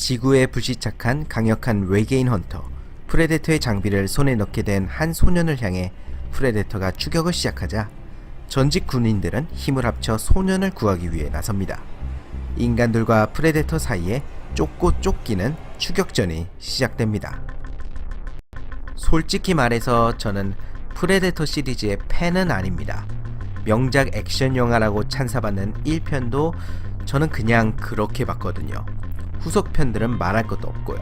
지구에 불시착한 강력한 외계인 헌터 프레데터의 장비를 손에 넣게 된 한 소년을 향해 프레데터가 추격을 시작하자 전직 군인들은 힘을 합쳐 소년을 구하기 위해 나섭니다. 인간들과 프레데터 사이에 쫓고 쫓기는 추격전이 시작됩니다. 솔직히 말해서 저는 프레데터 시리즈의 팬은 아닙니다. 명작 액션 영화라고 찬사받는 1편도 저는 그냥 그렇게 봤거든요. 후속편들은 말할 것도 없고요.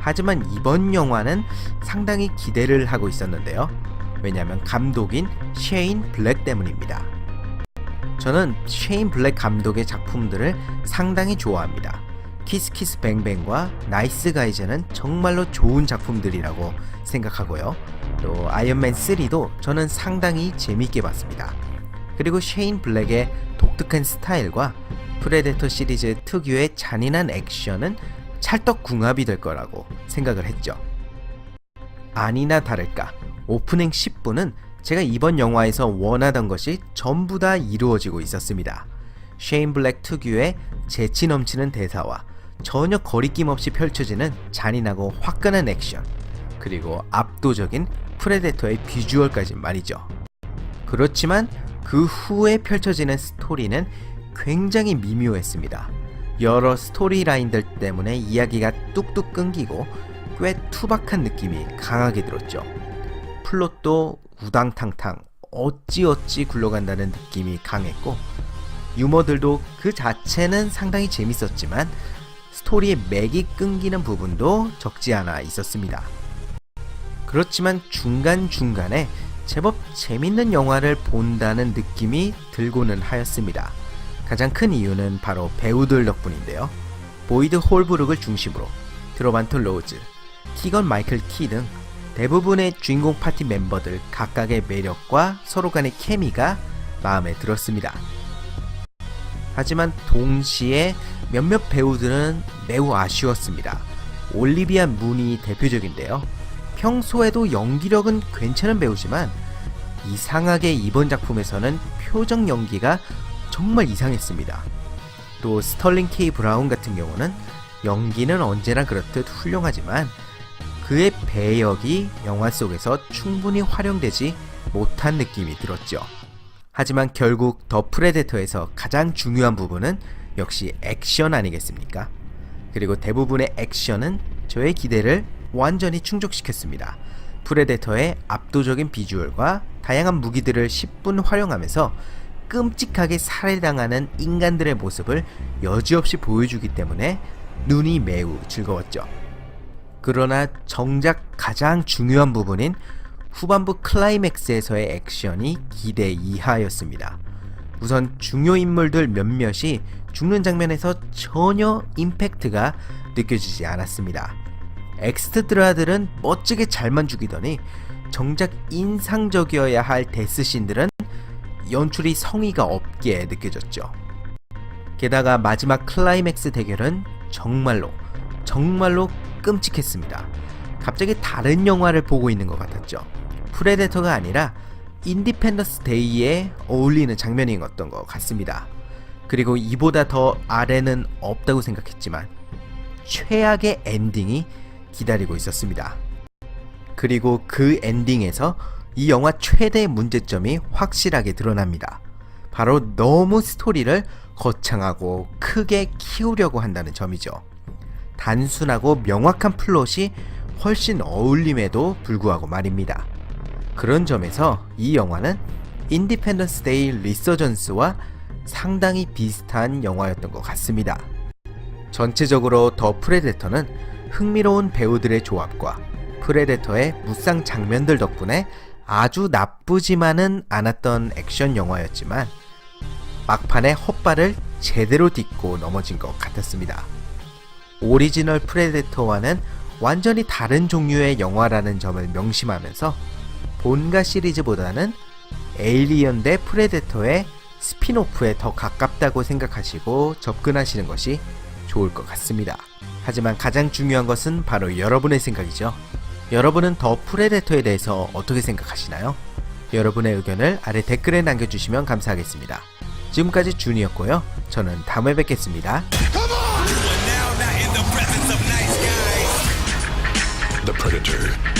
하지만 이번 영화는 상당히 기대를 하고 있었는데요. 왜냐하면 감독인 셰인 블랙 때문입니다. 저는 셰인 블랙 감독의 작품들을 상당히 좋아합니다. 키스키스 뱅뱅과 나이스 가이즈는 정말로 좋은 작품들이라고 생각하고요. 또 아이언맨 3도 저는 상당히 재밌게 봤습니다. 그리고 셰인 블랙의 독특한 스타일과 프레데터 시리즈 특유의 잔인한 액션은 찰떡궁합이 될 거라고 생각을 했죠. 아니나 다를까 오프닝 10분은 제가 이번 영화에서 원하던 것이 전부 다 이루어지고 있었습니다. 셰인 블랙 특유의 재치 넘치는 대사와 전혀 거리낌 없이 펼쳐지는 잔인하고 화끈한 액션 그리고 압도적인 프레데터의 비주얼까지 말이죠. 그렇지만 그 후에 펼쳐지는 스토리는 굉장히 미묘했습니다. 여러 스토리라인들 때문에 이야기가 뚝뚝 끊기고 꽤 투박한 느낌이 강하게 들었죠. 플롯도 우당탕탕 어찌어찌 굴러간다는 느낌이 강했고 유머들도 그 자체는 상당히 재밌었지만 스토리의 맥이 끊기는 부분도 적지 않아 있었습니다. 그렇지만 중간중간에 제법 재밌는 영화를 본다는 느낌이 들고는 하였습니다. 가장 큰 이유는 바로 배우들 덕분인데요. 보이드 홀브룩을 중심으로 드로반토 로즈, 키건 마이클 키 등 대부분의 주인공 파티 멤버들 각각의 매력과 서로 간의 케미가 마음에 들었습니다. 하지만 동시에 몇몇 배우들은 매우 아쉬웠습니다. 올리비아 문이 대표적인데요. 평소에도 연기력은 괜찮은 배우지만 이상하게 이번 작품에서는 표정 연기가 정말 이상했습니다. 또 스털링 K 브라운 같은 경우는 연기는 언제나 그렇듯 훌륭하지만 그의 배역이 영화 속에서 충분히 활용되지 못한 느낌이 들었죠. 하지만 결국 더 프레데터에서 가장 중요한 부분은 역시 액션 아니겠습니까? 그리고 대부분의 액션은 저의 기대를 완전히 충족시켰습니다. 프레데터의 압도적인 비주얼과 다양한 무기들을 10분 활용하면서 끔찍하게 살해당하는 인간들의 모습을 여지없이 보여주기 때문에 눈이 매우 즐거웠죠. 그러나 정작 가장 중요한 부분인 후반부 클라이맥스에서의 액션이 기대 이하였습니다. 우선 중요 인물들 몇몇이 죽는 장면에서 전혀 임팩트가 느껴지지 않았습니다. 엑스트라들은 멋지게 잘만 죽이더니 정작 인상적이어야 할 데스신들은 연출이 성의가 없게 느껴졌죠. 게다가 마지막 클라이맥스 대결은 정말로 정말로 끔찍했습니다. 갑자기 다른 영화를 보고 있는 것 같았죠. 프레데터가 아니라 인디펜더스 데이에 어울리는 장면이었던 것 같습니다. 그리고 이보다 더 아래는 없다고 생각했지만 최악의 엔딩이 기다리고 있었습니다. 그리고 그 엔딩에서 이 영화 최대의 문제점이 확실하게 드러납니다. 바로 너무 스토리를 거창하고 크게 키우려고 한다는 점이죠. 단순하고 명확한 플롯이 훨씬 어울림에도 불구하고 말입니다. 그런 점에서 이 영화는 인디펜던스 데이 리서전스와 상당히 비슷한 영화였던 것 같습니다. 전체적으로 더 프레데터는 흥미로운 배우들의 조합과 프레데터의 무쌍 장면들 덕분에 아주 나쁘지만은 않았던 액션 영화였지만 막판에 헛발을 제대로 딛고 넘어진 것 같았습니다. 오리지널 프레데터와는 완전히 다른 종류의 영화라는 점을 명심하면서 본가 시리즈보다는 에일리언 대 프레데터의 스피노프에 더 가깝다고 생각하시고 접근하시는 것이 좋을 것 같습니다. 하지만 가장 중요한 것은 바로 여러분의 생각이죠. 여러분은 더 프레데터에 대해서 어떻게 생각하시나요? 여러분의 의견을 아래 댓글에 남겨주시면 감사하겠습니다. 지금까지 준이었고요. 저는 다음에 뵙겠습니다. the predator.